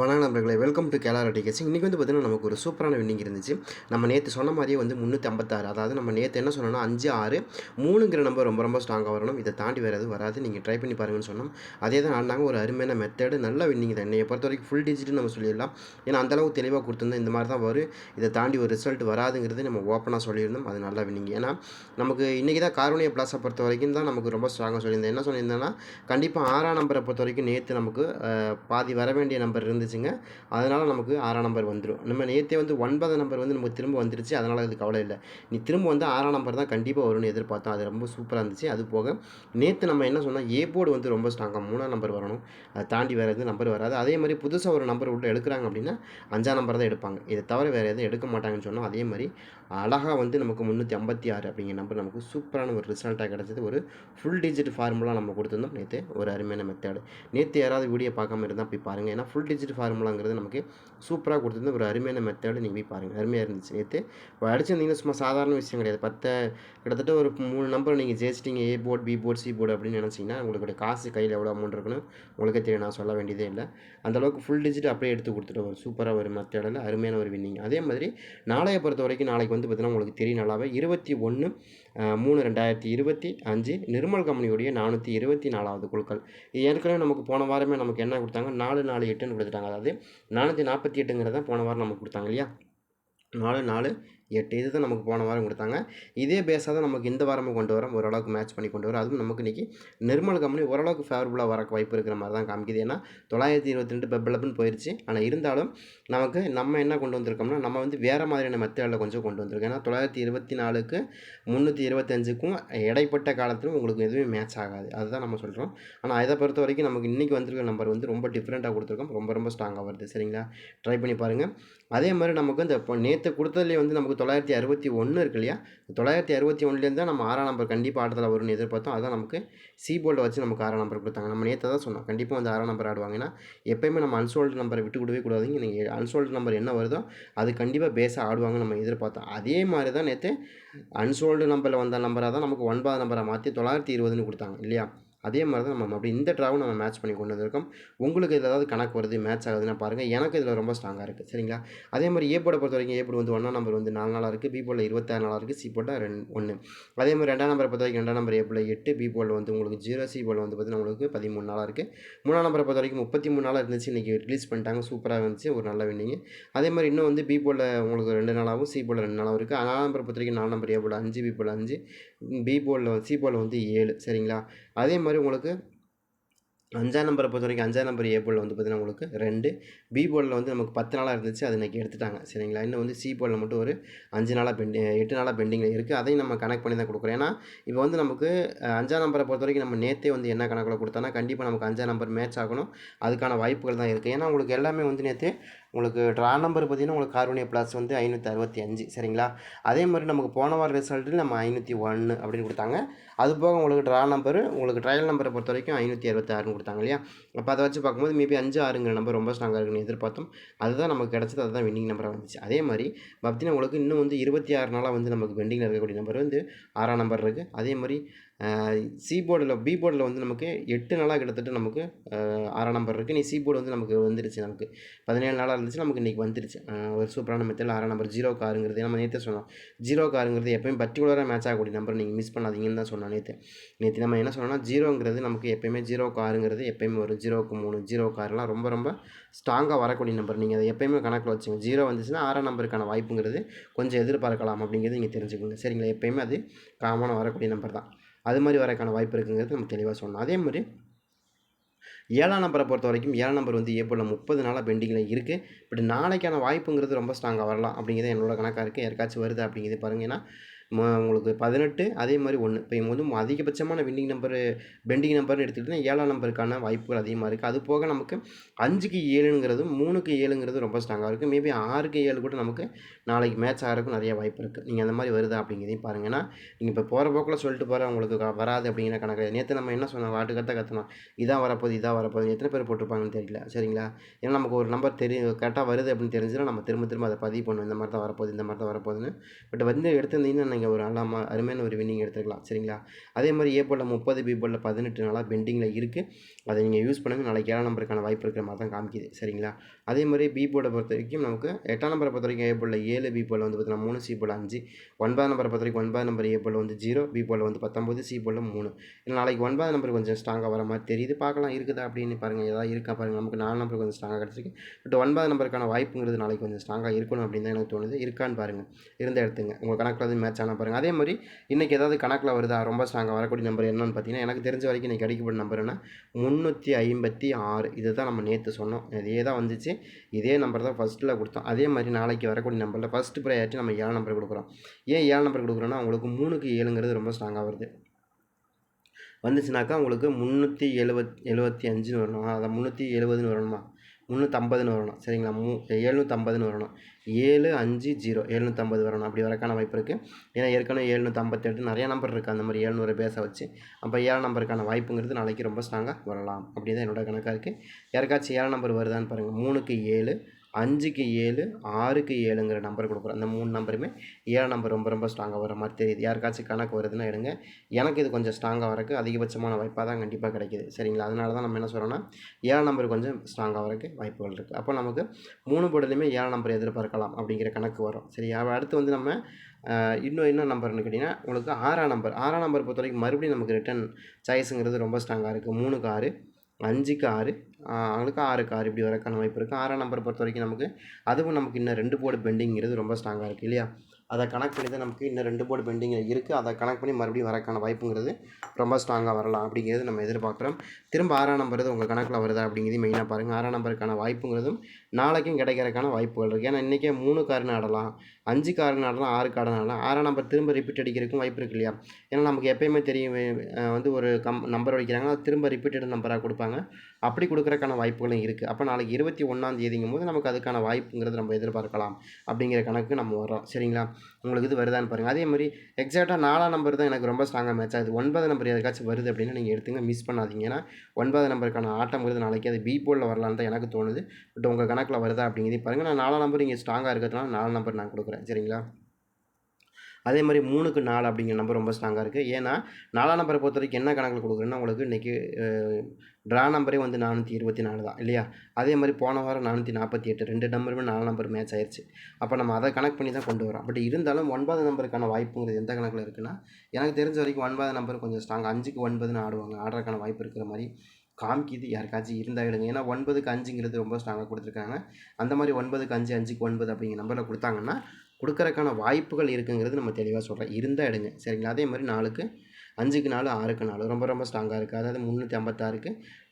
வணக்கம் நண்பர்களே welcome to கேலார் decays இன்றைக்கி வந்து பார்த்திங்கன்னா நமக்கு ஒரு சூப்பரான வின்னிங் இருந்துச்சு. நம்ம நேற்று சொன்ன மாதிரியே வந்து முந்நூற்றி ஐம்பத்தாறு அதாவது நம்ம நேற்று என்ன சொன்னோம்னா அஞ்சு ஆறு மூணுங்கிற நம்பர் ரொம்ப ரொம்ப ஸ்ட்ராங்காக வரணும். இதை தாண்டி வேறு எதுவும் வராது. நீங்கள் ட்ரை பண்ணி பாருங்கன்னு சொன்னோம். அதே தான் ஆண்டாங்க ஒரு அருமையான மெத்தடு நல்ல வின்னிங் தான். என்னையை பொறுத்த வரைக்கும் ஃபுல் டிஜிட்னு நம்ம சொல்லிடலாம். ஏன்னா அந்தளவுக்கு தெளிவாக கொடுத்துருந்தோம் இந்த மாதிரி தான் வரும். இதை தாண்டி ஒரு ரிசல்ட் வராதுங்கிறது நம்ம ஓப்பனாக சொல்லியிருந்தோம். அது நல்ல வின்னிங் ஏன்னா நமக்கு இன்றைக்கி தான் கார்வனிய பிளாஸை பொறுத்த வரைக்கும் தான் நமக்கு ரொம்ப ஸ்ட்ராங்காக சொல்லியிருந்தேன். என்ன சொல்லியிருந்தேன்னா கண்டிப்பாக ஆறாம் நம்பரை பொறுத்த வரைக்கும் நேற்று நமக்கு பாதி வர வேண்டிய நம்பர் இருந்து இருந்துச்சுங்க அதனால் நமக்கு ஆறாம் நம்பர் வந்துடும் நம்ம நேற்றே வந்து ஒன்பதாம் நம்பர் வந்து நமக்கு திரும்ப வந்துருச்சு. அதனால் அது கவலை இல்லை. நீ திரும்ப வந்து ஆறாம் நம்பர் தான் கண்டிப்பாக வரும்னு எதிர்பார்த்தோம் அது ரொம்ப சூப்பராக இருந்துச்சு. அது போக நேற்று நம்ம என்ன சொன்னால் ஏ போர்டு வந்து ரொம்ப ஸ்ட்ராங்காக மூணாம் நம்பர் வரணும். அதை தாண்டி வேறு எதுவும் நம்பர் வராது. அதே மாதிரி புதுசாக ஒரு நம்பர் உள்ள எடுக்கிறாங்க அப்படின்னா அஞ்சாம் நம்பர் தான் எடுப்பாங்க. இதை தவிர வேறு எதுவும் எடுக்க மாட்டாங்கன்னு சொன்னால் அதே மாதிரி அழகாக வந்து நமக்கு முந்நூற்றி ஐம்பத்தி ஆறு அப்படிங்கிற நம்பர் நமக்கு சூப்பரான ஒரு ரிசல்ட்டாக கிடச்சது. ஒரு ஃபுல் டிஜிட் ஃபார்முலா நம்ம கொடுத்துருந்தோம். நேற்று ஒரு அருமையான மெத்தேடு நேற்று யாராவது வீடியோ பார்க்காம இருந்தால் போய் பாருங்கள் ஏன்னா ஃபுல் டிஜிட் ஃபார்முலாங்கிறது நமக்கு சூப்பராக கொடுத்துருந்த ஒரு அருமையான மெத்தேடு நீங்கள் போய் பாருங்கள் அருமையாக இருந்துச்சு நேற்று இப்போ அடிச்சிருந்தீங்கன்னா சும்மா சாதாரண விஷயம் கிடையாது. பத்த கிட்டத்தட்ட ஒரு மூணு நம்பர் நீங்கள் ஜெயிச்சிட்டிங்க. A board B board C board அப்படின்னு நினச்சிங்கன்னா உங்களுக்கு காசு கையில் எவ்வளோ அமௌண்ட் இருக்குன்னு உங்களுக்கே தெரியும். நான் சொல்ல வேண்டியதே இல்லை. அந்தளவுக்கு ஃபுல் டிஜிட் அப்படியே எடுத்து கொடுத்துட்டு ஒரு சூப்பராக ஒரு மெத்தடில் அருமையான ஒரு வின்னிங் அதே மாதிரி நாளைய பொறுத்த வரைக்கும் நாளைக்கு வந்து பார்த்தீங்கன்னா உங்களுக்கு தெரியும் நல்லாவே இருபத்தி ஒன்று மூணு ரெண்டாயிரத்தி இருபத்தி அஞ்சு நிர்மல் கம்பெனியுடைய நானூற்றி இருபத்தி நாலாவது குழுக்கள். இது ஏற்கனவே நமக்கு போன வாரமே நமக்கு என்ன கொடுத்தாங்க? நாலு நாலு எட்டுன்னு கொடுத்துட்டாங்க. அதாவது நானூற்றி நாற்பத்தி எட்டுங்கிறத போன வாரம் நமக்கு கொடுத்தாங்க இல்லையா? நாலு நாலு எட்டு இது தான் நமக்கு போன வாரம் கொடுத்தாங்க. இதே பேஸாக தான் நமக்கு இந்த வாரமும் கொண்டு வரோம். ஓரளவுக்கு மேட்ச் பண்ணி கொண்டு வரோம். அதுவும் நமக்கு இன்றைக்கி நிர்மல் கம்பெனி ஓரளவுக்கு ஃபேவரபுளாக வர வாய்ப்பு இருக்கிற மாதிரி தான் காமிக்குது. ஏன்னா தொள்ளாயிரத்தி இருபத்தி ரெண்டு பெப்பலப்புன்னு போயிடுச்சு ஆனால் இருந்தாலும் நமக்கு நம்ம என்ன கொண்டு வந்திருக்கோம்னா நம்ம வந்து வேறு மாதிரியான மெத்தடில் கொஞ்சம் கொண்டு வந்திருக்கோம். ஏன்னா தொள்ளாயிரத்தி இருபத்தி நாலுக்கு முந்நூற்றி இருபத்தஞ்சுக்கும் இடைப்பட்ட காலத்திலும் உங்களுக்கு எதுவுமே மேட்ச் ஆகாது. அதுதான் நம்ம சொல்கிறோம் ஆனால் இதை பொறுத்த வரைக்கும் நமக்கு இன்றைக்கி வந்திருக்க நம்பர் வந்து ரொம்ப டிஃப்ரெண்ட்டாக கொடுத்துருக்கோம். ரொம்ப ரொம்ப ஸ்ட்ராங்காக வருது. சரிங்களா? ட்ரை பண்ணி பாருங்கள் அதே மாதிரி நமக்கு இந்த இப்போ நேற்று கொடுத்ததுலேயே வந்து நமக்கு தொள்ளாயிரத்தி அறுபத்தி ஒன்று இருக்கு இல்லையா? தொள்ளாயிரத்தி அறுபத்தி ஒன்றுலேருந்து தான் நம்ம ஆறாம் நம்பர் கண்டிப்பாக ஆட்டத்தில் வரும்னு எதிர்பார்த்தோம். அதான் நமக்கு சி போல்டை வச்சு நமக்கு ஆறாம் நம்பர் கொடுத்தாங்க. நம்ம நேற்று தான் சொன்னோம். கண்டிப்பாக வந்து ஆறாம் நம்பர் ஆடுவாங்க ஏன்னா எப்பயுமே நம்ம அன்சோல்டு நம்பரை விட்டு கொடுவே கூடாதுங்க. நீங்கள் அன்சோல்டு நம்பர் என்ன வருதோ அது கண்டிப்பாக பேஸாக ஆடுவாங்க நம்ம எதிர்பார்த்தோம். அதே மாதிரி தான் நேற்று அன்சோல்டு நம்பரில் வந்த நம்பராக தான் நமக்கு ஒன்பது நம்பரை மாற்றி தொள்ளாயிரத்தி இருபதுன்னு கொடுத்தாங்க இல்லையா? அதே மாதிரி தான் நம்ம அப்படி இந்த ட்ராவும் நம்ம மேட்ச் பண்ணி கொண்டு வந்திருக்கோம். உங்களுக்கு இதில் ஏதாவது கணக்கு வருது மேட்ச் ஆகுதுன்னா பாருங்கள் எனக்கு இதில் ரொம்ப ஸ்ட்ராங்காக இருக்குது சரிங்களா? அதே மாதிரி ஏ பொறுத்த வரைக்கும் ஏ போர்டு வந்து ஒன்றா நம்பர் வந்து நாலு நாளாக இருக்குது பி இருபத்தாறு நாளாக இருக்குது சி போட்டால் ரெண்டு ஒன்று அதே மாதிரி ரெண்டாம் நம்பரை பொறுத்த வரைக்கும் ரெண்டாம் நம்பர் ஏ எட்டு பி வந்து உங்களுக்கு ஜீரோ சி வந்து பார்த்தீங்கன்னா உங்களுக்கு பதிமூணு நாளாக இருக்குது மூணாம் நம்பரை பொறுத்த வரைக்கும் முப்பத்தி மூணு நாளாக இருந்துச்சு. இன்றைக்கி ரிலீஸ் பண்ணிட்டாங்க. சூப்பராக இருந்துச்சு. ஒரு நல்ல வின்னிங் அதே மாதிரி இன்னும் வந்து பி உங்களுக்கு ரெண்டு நாளாகவும் சி ரெண்டு நாளாகவும் இருக்குது நாலாம் நம்பரை பொறுத்த வரைக்கும் நாலு நம்பர் ஏ அஞ்சு பி அஞ்சு பி போர்டில் சி வந்து ஏழு. சரிங்களா? அதே மாதிரி உங்களுக்கு அஞ்சாம் நம்பரை பொறுத்த வரைக்கும் அஞ்சாம் நம்பர் ஏ போர்டில் வந்து பார்த்தீங்கன்னா உங்களுக்கு ரெண்டு. பி போர்டில் வந்து நமக்கு பத்து நாளாக இருந்துச்சு அது இன்றைக்கி எடுத்துட்டாங்க. சரிங்களா? இன்னும் வந்து சி போர்டில் மட்டும் ஒரு அஞ்சு நாளாக பெண்டிங் எட்டு நாளாக பெண்டிங்கில் இருக்குது அதையும் நம்ம கனெக்ட் பண்ணி தான் கொடுக்குறோம். ஏன்னா இப்போ வந்து நமக்கு அஞ்சாம் நம்பரை பொறுத்த வரைக்கும் நம்ம நேற்றே வந்து என்ன கணக்கில் கொடுத்தோன்னா கண்டிப்பாக நமக்கு அஞ்சாம் நம்பர் மேட்ச் ஆகணும். அதுக்கான வாய்ப்புகள் தான் இருக்குது ஏன்னா உங்களுக்கு எல்லாமே வந்து நேற்று உங்களுக்கு ட்ரா நம்பர் பார்த்தீங்கன்னா உங்களுக்கு கார்பனிய ப்ளஸ் வந்து ஐநூற்றி அறுபத்தி அஞ்சு சரிங்களா? அதே மாதிரி நமக்கு போன வார ரிசல்ட்டு நம்ம ஐநூற்றி ஒன்று அப்படின்னு கொடுத்தாங்க. அது போக உங்களுக்கு ட்ரா நம்பர் உங்களுக்கு ட்ரையல் நம்பரை பொறுத்த வரைக்கும் ஐநூற்றி அறுபத்தாறுன்னு கொடுத்தாங்க இல்லையா? அப்போ அதை வச்சு பார்க்கும்போது மேபி அஞ்சு ஆறுங்கிற நம்பர் ரொம்ப ஸ்ட்ராங்காக இருக்குன்னு எதிர்பார்த்தோம். அதுதான் நமக்கு கிடச்சது அதுதான் வின்னிங் நம்பராக வந்துச்சு. அதே மாதிரி பார்த்தீங்கன்னா உங்களுக்கு இன்னும் வந்து இருபத்தி ஆறு நாளாக வந்து நமக்கு பெண்டிங்கில் இருக்கக்கூடிய நம்பர் வந்து ஆறாம் நம்பர் இருக்குது அதே மாதிரி சி போர்டில் பி போர்டில் வந்து நமக்கு எட்டு நாளாக கிட்டத்தட்ட நமக்கு ஆறாம் நம்பர் இருக்குது நீ சி போர்டு வந்து நமக்கு வந்துருச்சு. நமக்கு பதினேழு நாளாக இருந்துச்சு. நமக்கு இன்றைக்கி வந்துருச்சு. ஒரு சூப்பரான மெத்தடில் ஆறாம் நம்பர் ஜீரோ காருங்கிறது நம்ம நேற்று சொன்னோம். ஜீரோ காருங்கிறது எப்பயும் பர்டிகுலராக மேட்ச் ஆகக்கூடிய நம்பர் நீங்கள் மிஸ் பண்ணாதீங்கன்னு தான் சொன்னோம் நேற்று நேற்று நம்ம என்ன சொன்னோம்னா ஜீரோங்கிறது நமக்கு எப்பயுமே ஜீரோ காருங்கிறது எப்பயுமே ஒரு ஜீரோக்கு மூணு ஜீரோ கார்லாம் ரொம்ப ரொம்ப ஸ்ட்ராங்காக வரக்கூடிய நம்பர் நீங்கள் அதை எப்பயுமே கணக்கில் வச்சுங்க. ஜீரோ வந்துச்சுன்னா ஆறாம் நம்பருக்கான வாய்ப்புங்கிறது கொஞ்சம் எதிர்பார்க்கலாம் அப்படிங்கிறது நீங்கள் தெரிஞ்சுக்கோங்க. சரிங்களா? எப்பயுமே அது காமனாக வரக்கூடிய நம்பர் தான். அது மாதிரி வரக்கான வாய்ப்பு இருக்குங்கிறது நம்ம தெளிவாக சொன்னோம் அதே மாதிரி ஏழாம் நம்பரை பொறுத்த வரைக்கும் ஏழாம் நம்பர் வந்து ஏப்ரலில் முப்பது நாளாக பெண்டிங்கில் இருக்குது பட் நாளைக்கான வாய்ப்புங்கிறது ரொம்ப ஸ்ட்ராங்காக வரலாம் அப்படிங்கிறது என்னோட கணக்காக இருக்குது யாருக்காச்சும் வருது அப்படிங்கிறது பாருங்க. ஏன்னா உங்களுக்கு பதினெட்டு அதே மாதிரி ஒன்று இப்போ இவங்க வந்து அதிகபட்சமான வின்னிங் நம்பரு பெண்டிங் நம்பர்னு எடுத்துக்கிட்டிங்கன்னா ஏழாம் நம்பருக்கான வாய்ப்புகள் அதிகமாக இருக்குது அது போக நமக்கு அஞ்சுக்கு ஏழுங்கிறதும் மூணுக்கு ஏழுங்கிறது ரொம்ப ஸ்ட்ராங்காக இருக்குது மேபி ஆறுக்கு ஏழு கூட நமக்கு நாளைக்கு மேட்ச் ஆகிறதுக்கும் நிறைய வாய்ப்பு இருக்குது நீங்கள் அந்த மாதிரி வருதா அப்படிங்கிறதையும் பாருங்கன்னா நீங்கள் இப்போ போகிற போக்கில் சொல்லிட்டு போகிற உங்களுக்கு வராது அப்படிங்கிற கணக்கு நேற்று நம்ம என்ன சொன்னோம்? வாட்டு கற்ற இதான் வரப்போகுது இதாக வரப்போகுது. எத்தனை பேர் போட்டிருப்பாங்கன்னு தெரியல. சரிங்களா? ஏன்னா நமக்கு ஒரு நம்பர் தெரியும் கரெக்டாக வருது அப்படின்னு தெரிஞ்சுன்னா நம்ம திரும்ப திரும்ப அதை பதிவு பண்ணுவோம். இந்த மாதிரி தான் வரப்போகுது இந்த மாதிரி தான் வரப்போகுதுன்னு. பட் வந்து எடுத்திருந்தீங்கன்னா நீங்கள் ஒரு நல்ல அருமையான ஒரு வின்னிங் எடுத்துருக்கலாம். சரிங்களா? அதே மாதிரி ஏ போல் முப்பது பி போர்டில் பதினெட்டு நாளாக பெண்டிங்கில் இருக்குது அதை நீங்கள் யூஸ் பண்ணுங்கள் நாளைக்கு ஏழாம் நம்பருக்கான வாய்ப்பு இருக்கிற மாதிரி தான் காமிக்குது. சரிங்களா? அதே மாதிரி பி போர்டை பொறுத்த வரைக்கும் நமக்கு எட்டாம் நம்பரை பொறுத்த வரைக்கும் ஏ போர்டில் ஏழு பி போர்டில் வந்து பார்த்தீங்கன்னா மூணு சி போர்டில் அஞ்சு ஒன்பதாம் நம்பரை பொறுத்த வரைக்கும் ஒன்பதாம் நம்பர் ஏ போர்டில் வந்து ஜீரோ பி போர்டில் வந்து பத்தொம்போது சி போர்டில் மூணு. இல்லை நாளைக்கு ஒன்பதாம் நம்பர் கொஞ்சம் ஸ்ட்ராங்காக வர மாதிரி தெரியுது. பார்க்கலாம் இருக்குதா அப்படின்னு பாருங்கள் ஏதாவது இருக்கா பாருங்கள் நமக்கு நாலு நம்பர் கொஞ்சம் ஸ்ட்ராங்காக கிடச்சிருக்கு. பட் ஒன்பதாம் நம்பருக்கான வாய்ப்புங்கிறது நாளைக்கு கொஞ்சம் ஸ்ட்ராங்காக இருக்கணும் அப்படின்னு தான் எனக்கு தோணுது. இருக்கான்னு பாருங்கள் இருந்த எடுத்துங்க உங்கள் கணக்கில் வந்து மேட்ச் ஆனால் பாருங்கள் அதே மாதிரி இன்றைக்கி ஏதாவது கணக்கில் வருதா? ரொம்ப ஸ்ட்ராங்காக வரக்கூடிய நம்பர் என்னன்னு பார்த்தீங்கன்னா எனக்கு தெரிஞ்ச வரைக்கும் இன்றைக்கி அடிக்கப்பட்ட நம்பர் என்ன? முந்நூற்றி ஐம்பத்தி ஆறு. இது தான் நம்ம நேற்று சொன்னோம். இதே தான் வந்துச்சு. இதே நம்பர் தான் ஃபஸ்ட்டில் கொடுத்தோம். அதே மாதிரி நாளைக்கு வரக்கூடிய நம்பரில் ஃபஸ்ட்டு ப்ரையாரிட்டி நம்ம ஏழு நம்பர் கொடுக்குறோம். ஏன் ஏழு நம்பர் கொடுக்குறோன்னா உங்களுக்கு மூணுக்கு ஏழுங்கிறது ரொம்ப ஸ்ட்ராங்காக வருது. வந்துச்சுனாக்கா உங்களுக்கு முந்நூற்றி எழுபத் எழுபத்தி அஞ்சுன்னு வரணும். அதை முந்நூற்றி எழுபதுன்னு வரணுமா? முந்நூற்றம்பதுன்னு வரணும். சரிங்களா? மூ எழுநூற்றம்பதுன்னு வரணும். ஏழு அஞ்சு ஜீரோ. எழுநூற்றம்பது வரணும். அப்படி வரக்கான வாய்ப்பு இருக்குது ஏன்னா ஏற்கனவே எழுநூற்றம்பத்தெட்டு நிறைய நம்பர் இருக்குது அந்த மாதிரி எழுநூறு பேச வச்சு. அப்போ ஏழு நம்பருக்கான வாய்ப்புங்கிறது நாளைக்கு ரொம்ப ஸ்ட்ராங்காக வரலாம். அப்படி தான் என்னோட கணக்காக இருக்குது யாருக்காச்சும் ஏழு நம்பர் வருதான்னு பாருங்கள் மூணுக்கு ஏழு அஞ்சுக்கு ஏழு ஆறுக்கு ஏழுங்கிற நம்பர் கொடுக்குறோம். அந்த மூணு நம்பருமே ஏழு நம்பர் ரொம்ப ரொம்ப ஸ்ட்ராங்காக வர மாதிரி தெரியுது. யாருக்காச்சும் கணக்கு வருதுன்னா எடுங்க. எனக்கு இது கொஞ்சம் ஸ்ட்ராங்காக வரக்கு அதிகபட்சமான வாய்ப்பாக தான் கண்டிப்பாக கிடைக்கிது. சரிங்களா? அதனால தான் நம்ம என்ன சொல்கிறோன்னா ஏழு நம்பர் கொஞ்சம் ஸ்ட்ராங்காக வரக்கு வாய்ப்புகள் இருக்குது அப்போ நமக்கு மூணு போர்டுலையுமே ஏழு நம்பர் எதிர்பார்க்கலாம் அப்படிங்கிற கணக்கு வரும். சரி அடுத்து வந்து நம்ம இன்னும் என்ன நம்பர்னு கேட்டிங்கன்னா உங்களுக்கு ஆறாம் நம்பர் ஆறாம் நம்பர் பொறுத்த வரைக்கும் மறுபடியும் நமக்கு ரிட்டன் சாய்ஸுங்கிறது ரொம்ப ஸ்ட்ராங்காக இருக்குது மூணுக்கு ஆறு அஞ்சுக்கு ஆறு அவங்களுக்கு ஆறுக்கு ஆறு இப்படி வரக்கான வாய்ப்பு இருக்குது ஆறாம் நம்பர் பொறுத்த வரைக்கும் நமக்கு அதுவும் நமக்கு இன்னும் ரெண்டு போர்டு பெண்டிங்கிறது ரொம்ப ஸ்ட்ராங்காக இருக்குது இல்லையா? அதை கனெக்ட் பண்ணி தான் நமக்கு இன்னும் ரெண்டு போர்டு பெண்டிங் இருக்குது அதை கனெக்ட் பண்ணி மறுபடியும் வரக்கான வாய்ப்புங்கிறது ரொம்ப ஸ்ட்ராங்காக வரலாம் அப்படிங்கிறது நம்ம எதிர்பார்க்குறோம். திரும்ப ஆறாம் நம்பர் உங்கள் கணக்கில் வருதா அப்படிங்கிறது மெயினாக பாருங்கள் ஆறாம் நம்பருக்கான வாய்ப்புங்கிறதும் நாளைக்கும் கிடைக்கிறதுக்கான வாய்ப்புகள் இருக்குது ஏன்னா இன்றைக்கே மூணு கார்னு ஆடலாம் அஞ்சு கார்னு ஆடலாம் ஆறு கார்டு ஆடலாம். ஆறாம் நம்பர் திரும்ப ரிப்பீட் அடிக்கிறதுக்கும் வாய்ப்பு இருக்கு இல்லையா? ஏன்னா நமக்கு எப்போயுமே தெரியும் வந்து ஒரு கம் நம்பர் அடிக்கிறாங்கன்னா திரும்ப ரிப்பீட்டட் நம்பராக கொடுப்பாங்க. அப்படி கொடுக்குற கொடுக்குறக்கான வாய்ப்புகளும் இருக்குது அப்போ நாளைக்கு இருபத்தி ஒன்றாம் தேதிங்கும் போது நமக்கு அதுக்கான வாய்ப்புங்கிறது நம்ம எதிர்பார்க்கலாம். அப்படிங்கிற கணக்கு நம்ம வரோம் சரிங்களா? உங்களுக்கு இது வருதான்னு பாருங்கள் அதே மாதிரி எக்ஸாக்டாக நாலாம் நம்பர் தான் எனக்கு ரொம்ப ஸ்ட்ராங்காக மேட்ச் ஆகுது. ஒன்பது நம்பர் எதுக்காச்சும் வருது அப்படின்னு நீங்கள் எடுத்துங்க. மிஸ் பண்ணாதீங்க. ஏன்னா ஒன்பது நம்பருக்கான ஆட்டம்ங்கிறது நாளைக்கு அது பி போலில் வரலான்னு தான் எனக்கு தோணுது. பட் உங்கள் கணக்கில் வருதா அப்படிங்கிறதையும் பாருங்கள் நான் நாலாம் நம்பர் இங்கே ஸ்ட்ராங்காக இருக்கிறதுனால நாலு நம்பர் நான் கொடுக்குறேன். சரிங்களா? அதே மாதிரி மூணுக்கு நாலு அப்படிங்கிற நம்பர் ரொம்ப ஸ்ட்ராங்காக இருக்குது ஏன்னா நாலாம் நம்பரை பொறுத்த வரைக்கும் என்ன கணக்கில் கொடுக்குறேன்னா உங்களுக்கு இன்றைக்கி ட்ரா நம்பரே வந்து நானூற்றி இருபத்தி நாலு தான் இல்லையா? அதே மாதிரி போன வாரம் நானூற்றி நாற்பத்தி எட்டு ரெண்டு நம்பருமே நாலு நம்பர் மேட்ச் ஆயிடுச்சு அப்போ நம்ம அதை கனெக்ட் பண்ணி தான் கொண்டு வரோம். பட் இருந்தாலும் ஒன்பது நம்பருக்கான வாய்ப்புங்கிறது எந்த கணக்கில் இருக்குன்னா எனக்கு தெரிஞ்ச வரைக்கும் ஒன்பது நம்பர் கொஞ்சம் ஸ்ட்ராங் அஞ்சுக்கு ஒன்பதுன்னு ஆடுவாங்க. ஆடுறதுக்கான வாய்ப்பு இருக்கிற மாதிரி காமிக்குது. யாருக்காச்சும் இருந்தால் எடுங்க ஏன்னா ஒன்பதுக்கு அஞ்சுங்கிறது ரொம்ப ஸ்ட்ராங்காக கொடுத்துருக்காங்க. அந்த மாதிரி ஒன்பதுக்கு அஞ்சு அஞ்சுக்கு ஒன்பது அப்படிங்கிற நம்பரில் கொடுத்தாங்கன்னா கொடுக்குறக்கான வாய்ப்புகள் இருக்குங்கிறது நம்ம தெளிவாக சொல்கிறோம் இருந்தால் எடுங்க. சரிங்களா? அதே மாதிரி நாளுக்கு அஞ்சுக்கு நாலு ஆறுக்கு நாலு. ரொம்ப ரொம்ப ஸ்ட்ராங்காக இருக்குது அதாவது முந்நூற்றி ஐம்பத்தாறுக்கு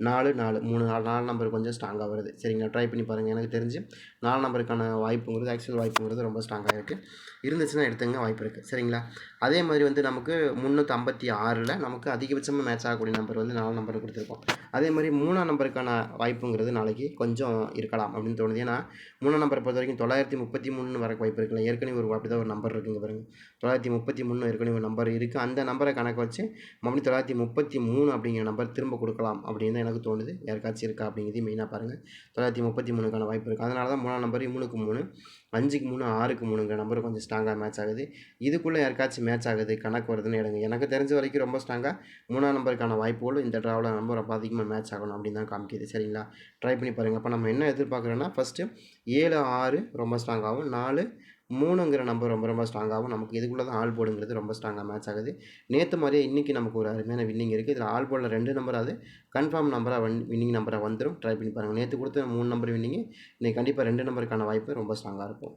நாலு நாலு மூணு நாலு நாலு நம்பர் கொஞ்சம் ஸ்ட்ராங்காக வருது. சரிங்களா? ட்ரை பண்ணி பாருங்கள் எனக்கு தெரிஞ்சு நாலு நம்பருக்கான வாய்ப்புங்கிறது ஆக்சுவல் வாய்ப்புங்கிறது ரொம்ப ஸ்ட்ராங்காக இருக்குது இருந்துச்சுன்னா எடுத்துங்க வாய்ப்பு இருக்குது சரிங்களா? அதே மாதிரி வந்து நமக்கு முந்நூற்றி ஐம்பத்தி ஆறில் நமக்கு அதிகபட்சமாக மேட்ச் ஆகக்கூடிய நம்பர் வந்து நாலு நம்பர் கொடுத்துருக்கோம். அதே மாதிரி மூணாம் நம்பருக்கான வாய்ப்புங்கிறது நாளைக்கு கொஞ்சம் இருக்கலாம் அப்படின்னு தோணுது. ஏன்னா மூணாம் நம்பரை பொறுத்த வரைக்கும் தொள்ளாயிரத்தி முப்பத்தி மூணு வர வாய்ப்பு இருக்குல்ல. ஏற்கனவே ஒரு அப்படி தான் ஒரு நம்பர் இருக்குங்க பாருங்கள் தொள்ளாயிரத்தி முப்பத்தி மூணு ஏற்கனவே ஒரு நம்பர் இருக்குது அந்த நம்பரை கணக்கு வச்சு மறுபடியும் தொள்ளாயிரத்தி முப்பத்தி மூணு அப்படிங்கிற நம்பர் திரும்ப கொடுக்கலாம் அப்படின்னு தான் எனக்கு தோணுது. யாருக்காச்சும் இருக்கா அப்படிங்கிறதையும் மெயினாக பாருங்கள் தொள்ளாயிரத்தி முப்பத்தி மூணுக்கான வாய்ப்பு இருக்குது அதனால தான் மூணாம் நம்பர் மூணுக்கு மூணு அஞ்சுக்கு மூணு ஆறுக்கு மூணுங்கிற நம்பர் கொஞ்சம் ஸ்ட்ராங்காக மேட்ச் ஆகுது. இதுக்குள்ளே யாருக்காச்சும் மேட்ச் ஆகுது கணக்கு வருதுன்னு எடுங்க. எனக்கு தெரிஞ்ச வரைக்கும் ரொம்ப ஸ்ட்ராங்காக மூணாம் நம்பருக்கான வாய்ப்புகளும் இந்த ட்ராவில் நம்பர் ரொம்ப அதிகமாக மேட்ச் ஆகணும் அப்படின்னு தான் காமிக்கிது. சரிங்களா? ட்ரை பண்ணி பாருங்கள் அப்போ நம்ம என்ன எதிர்பார்க்குறோன்னா ஃபஸ்ட்டு ஏழு ஆறு ரொம்ப ஸ்ட்ராங்காகவும் நாலு மூணுங்கிற நம்பர் ரொம்ப ரொம்ப ஸ்ட்ராங்காகவும் நமக்கு இதுக்குள்ளே தான் ஆல் போர்டுங்கிறது ரொம்ப ஸ்ட்ராங்காக மேட்ச் ஆகுது. நேற்று மாதிரியே இன்றைக்கி நமக்கு ஒரு அருமையான வின்னிங் இருக்குது இதில் ஆல் போர்டில் ரெண்டு நம்பர் அது கன்ஃபார்ம் நம்பராக வன் வின்னிங் நம்பராக வந்துடும் ட்ரை பண்ணி பாருங்கள் நேற்று கொடுத்த மூணு நம்பர் வின்னிங்கு இன்றைக்கி கண்டிப்பாக ரெண்டு நம்பருக்கான வாய்ப்பு ரொம்ப ஸ்ட்ராங்காக இருக்கும்.